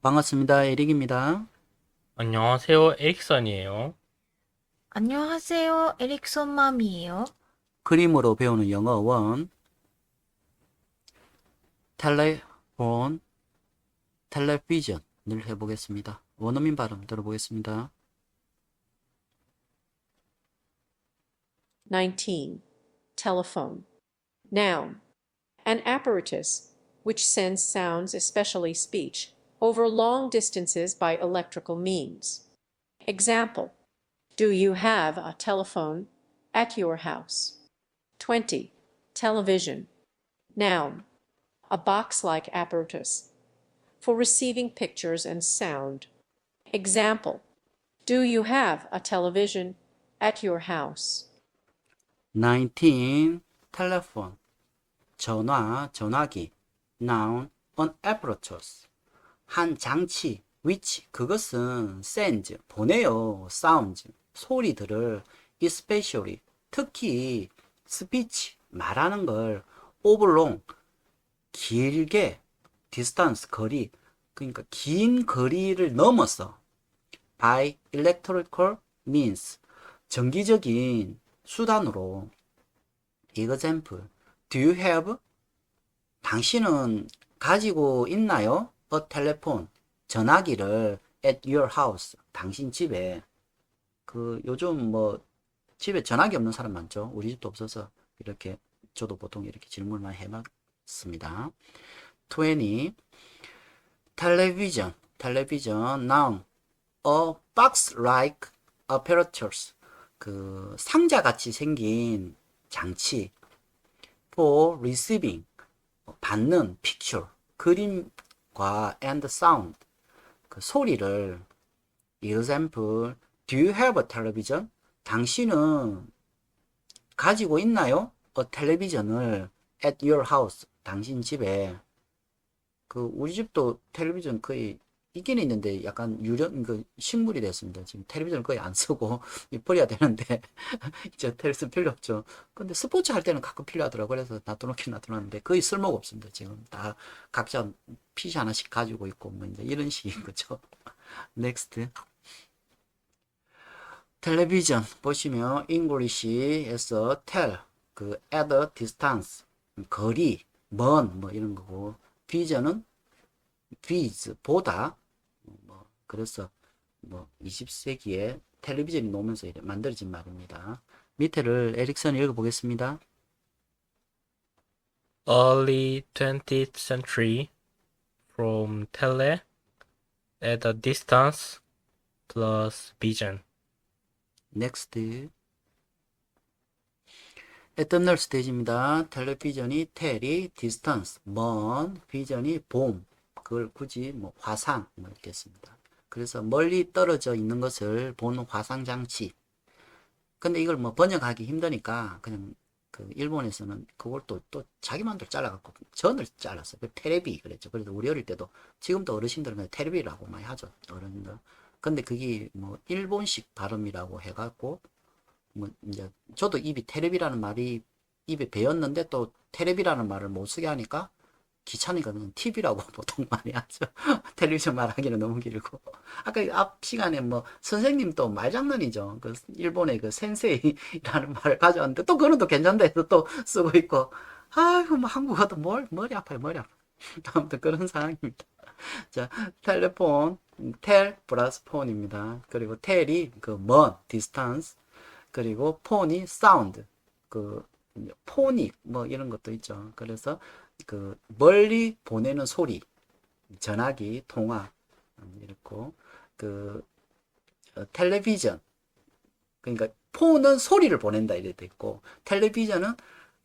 반갑습니다. 에릭입니다. 안녕하세요. 에릭선이에요. 안녕하세요. 에릭손 맘이에요. 그림으로 배우는 영어 원 텔레폰, 텔레비전을 해보겠습니다. 원어민 발음 들어보겠습니다. 19. Telephone. Noun. An apparatus which sends sounds, especially speech, over long distances by electrical means. Example. Do you have a telephone at your house? 20. Television. Noun. A box-like apparatus for receiving pictures and sound. Example. Do you have a television at your house? 19. 텔레폰, 전화, 전화기. noun, an apparatus. 한 장치, which, 그것은 sends, 보내요, sounds, 소리들을 especially, 특히 speech, 말하는 걸 over 길게 distance, 거리, 그러니까 긴 거리를 넘어서 by electrical means, 정기적인 수단으로 example, do you have? 당신은 가지고 있나요? A telephone, 전화기를 at your house, 당신 집에. 그 요즘 뭐 집에 전화기 없는 사람 많죠? 우리 집도 없어서 이렇게 저도 보통 이렇게 많이 해봤습니다. 20. 텔레비전, 텔레비전, noun, a box-like apparatus, 그 상자 같이 생긴 장치, for receiving, 받는 picture, 그림 과 and sound, 그 소리를 example, do you have a television? 당신은 가지고 있나요? a 텔레비전을 at your house, 당신 집에 그 우리 집도 텔레비전 거의 있긴 있는데 약간 유령 그 식물이 됐습니다. 지금 텔레비전 거의 안 쓰고 버려야 되는데 이제 텔레비전 필요 없죠. 근데 스포츠 할 때는 가끔 필요하더라고 그래서 놔둬놓긴 놔둬놨는데 거의 쓸모가 없습니다. 지금 다 각자 PC 하나씩 가지고 있고 뭐 이제 이런 식인 거죠. 넥스트 텔레비전 보시면 English에서 tell 그 at a distance 거리 먼 뭐 이런 거고 비전은 viz 보다 뭐 그래서 뭐 20세기에 텔레비전이 나오면서 이래 만들어진 말입니다. 밑에를 에릭슨 읽어보겠습니다. Early 20th century from tele at a distance plus vision. 넥스트 에터널 스테이지입니다. 텔레비전이 텔이 디스턴스 먼 비전이 봄 그걸 굳이 뭐 화상 뭐 이렇게 씁니다. 그래서 멀리 떨어져 있는 것을 보는 화상 장치. 근데 이걸 뭐 번역하기 힘드니까 그냥 그 일본에서는 그걸 또 또 자기 마음대로 잘라갖고 전을 잘랐어요. 그 테레비 그랬죠. 그래서 우리 어릴 때도 지금도 어르신들은 테레비라고 많이 하죠. 어른들. 근데 그게 뭐 일본식 발음이라고 해갖고 뭐 이제 저도 입이 테레비라는 말이 입에 배었는데 또 테레비라는 말을 못 쓰게 하니까 귀찮으니까 그냥 TV라고 보통 많이 하죠. 텔레비전 말하기는 너무 길고. 아까 앞 시간에 뭐 선생님도 말장난이죠. 그 일본의 그 센세이라는 말을 가져왔는데 또 그건 또 괜찮다 해서 또 쓰고 있고. 아이고 뭐 한국어도 뭘 머리 아파요 머리 아파. 아무튼 그런 상황입니다. 자 텔레폰 텔 플러스 폰입니다. 그리고 텔이 그먼 디스턴스 그리고 폰이 사운드 그 포닉 뭐 이런 것도 있죠. 그래서 그 멀리 보내는 소리 전화기 통화 음, 이렇고 그 어, 텔레비전 그러니까 폰은 소리를 보낸다 이래 돼 있고 텔레비전은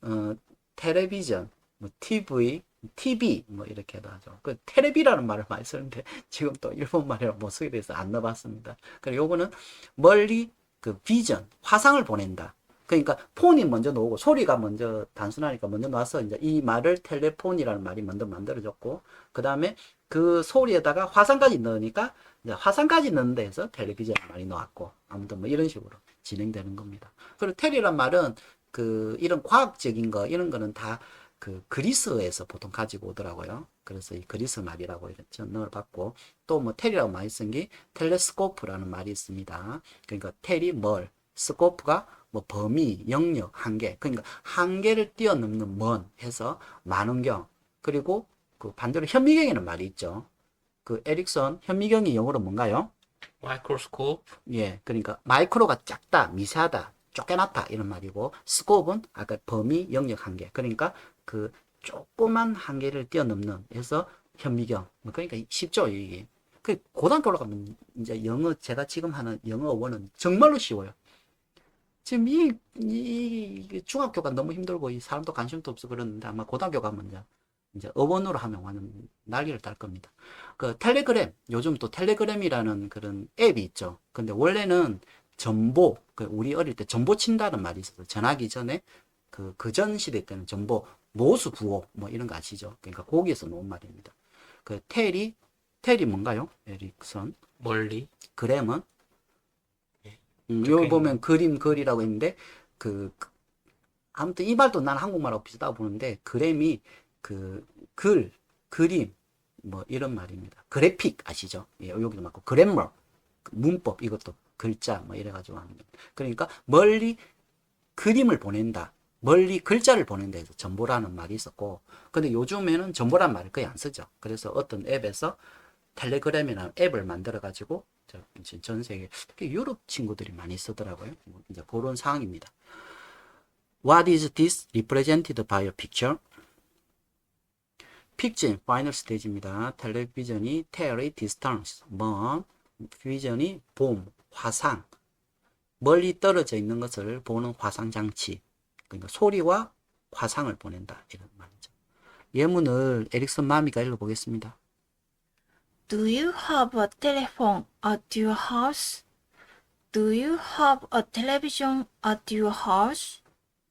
어 텔레비전 뭐 TV TV 뭐 이렇게도 하죠. 그 테레비라는 말을 많이 쓰는데 지금 또 일본 말이라 못 쓰게 돼서 안 넣어봤습니다. 그리고 요거는 멀리 그 비전 화상을 보낸다. 그러니까 폰이 먼저 나오고 소리가 먼저 단순하니까 먼저 나와서 이제 이 말을 텔레폰이라는 말이 먼저 만들어졌고 그 다음에 그 소리에다가 화상까지 넣으니까 화상까지 넣는 데에서 텔레비전 말이 나왔고 아무튼 뭐 이런 식으로 진행되는 겁니다. 그리고 텔이란 말은 그 이런 과학적인 거 이런 거는 다 그 그리스에서 보통 가지고 오더라고요. 그래서 이 그리스 말이라고 전명을 받고 또 뭐 텔이라고 많이 쓴 게 텔레스코프라는 말이 있습니다. 그러니까 텔이 뭘, 스코프가 뭐 범위, 영역, 한계. 그러니까 한계를 뛰어넘는 먼 해서 만원경. 그리고 그 반대로 현미경이라는 말이 있죠. 그 에릭선 현미경이 영어로 뭔가요? microscope, 예, 그러니까 마이크로가 작다, 미세하다, 쪼개놨다 이런 말이고 스코프는 아까 범위, 영역 한계. 그러니까 그 조그만 한계를 뛰어넘는 해서 현미경. 뭐 그러니까 쉽죠 이게. 그 고등학교 올라가면 이제 영어 제가 지금 하는 영어 원은 정말로 쉬워요. 지금 이, 이, 이 중학교가 너무 힘들고 이 사람도 관심도 없어 그러는데 아마 고등학교 가면 이제 이제 어원으로 하면 완전 난리를 딸 겁니다. 그 텔레그램 요즘 또 텔레그램이라는 그런 앱이 있죠. 근데 원래는 전보 그 우리 어릴 때 전보 친다는 말이 있어서 전화기 전에 그 그 전 시대 때는 전보 모수 부호 뭐 이런 거 아시죠? 그러니까 거기에서 놓은 말입니다. 그 텔이 텔이 뭔가요? 에릭선 멀리, 그램은 음, 여기 보면 그림 글이라고 있는데 그 그- 아무튼 이 말도 난 한국말하고 비슷하다고 보는데 그램이 그 글, 그림 뭐 이런 말입니다. 그래픽 아시죠? 예, 여기도 맞고 그래머 문법 이것도 글자 뭐 이래가지고 하는 겁니다. 그러니까 멀리 그림을 보낸다. 멀리 글자를 보낸다 해서 전보라는 말이 있었고 근데 요즘에는 전보라는 말을 거의 안 쓰죠. 그래서 어떤 앱에서 텔레그램이라는 앱을 만들어 가지고 전 세계 특히 유럽 친구들이 많이 쓰더라고요. 뭐 이제 그런 상황입니다. What is this represented by a picture? 픽진 파이널 스테이지입니다. 텔레비전이 텔의 디스턴스, 먼, 비전이 봄, 화상, 멀리 떨어져 있는 것을 보는 화상 장치. 그러니까 소리와 화상을 보낸다 이런 말이죠. 예문을 에릭슨 마미가 읽어보겠습니다. Do you have a telephone at your house? Do you have a television at your house?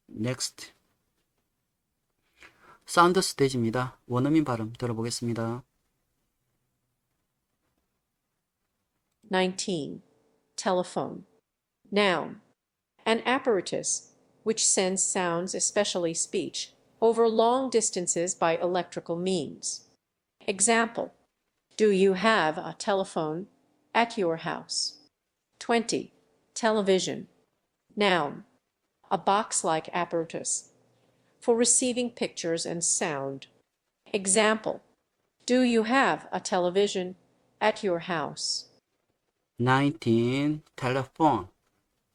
Next. 사운드 스테이지입니다. 원어민 발음 들어보겠습니다. 19. Telephone. Noun. An apparatus which sends sounds, especially speech, over long distances by electrical means. Example. Do you have a telephone at your house? 20. Television. Noun. A box-like apparatus for receiving pictures and sound. Example. Do you have a television at your house? 19. Telephone.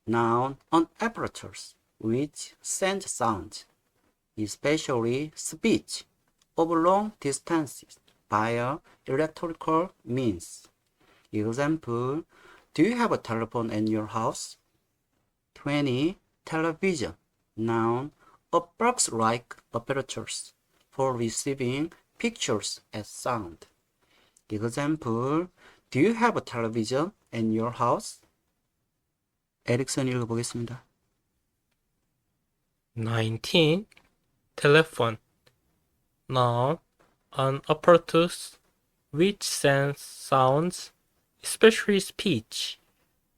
Noun An apparatus which sends sound, especially speech, over long distances via electrical means. Example, do you have a telephone in your house? 20. Television. Noun, a box-like apparatus for receiving pictures and sound. Example, do you have a television in your house? 에릭슨 읽어보겠습니다. 19. Telephone. Noun, an apparatus which sends sounds, especially speech,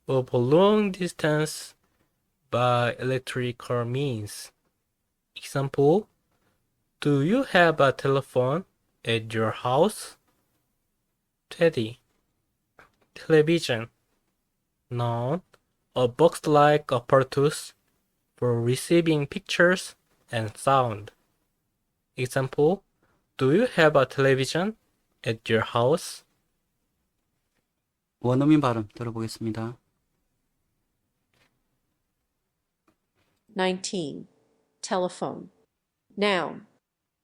over long distance by electrical means. Example, do you have a telephone at your house? 20. Television. Noun, a box-like apparatus for receiving pictures and sound. Example, do you have a television at your house? 원어민 발음 들어보겠습니다. 19. Telephone. Noun.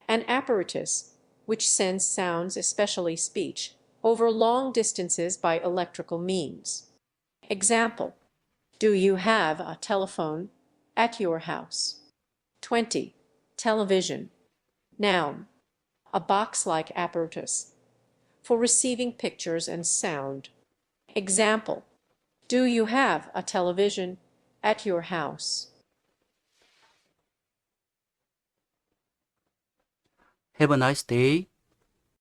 An apparatus which sends sounds, especially speech, over long distances by electrical means. Example. Do you have a telephone at your house? 20. Television. Noun. A box-like apparatus for receiving pictures and sound. Example. Do you have a television at your house? Have a nice day.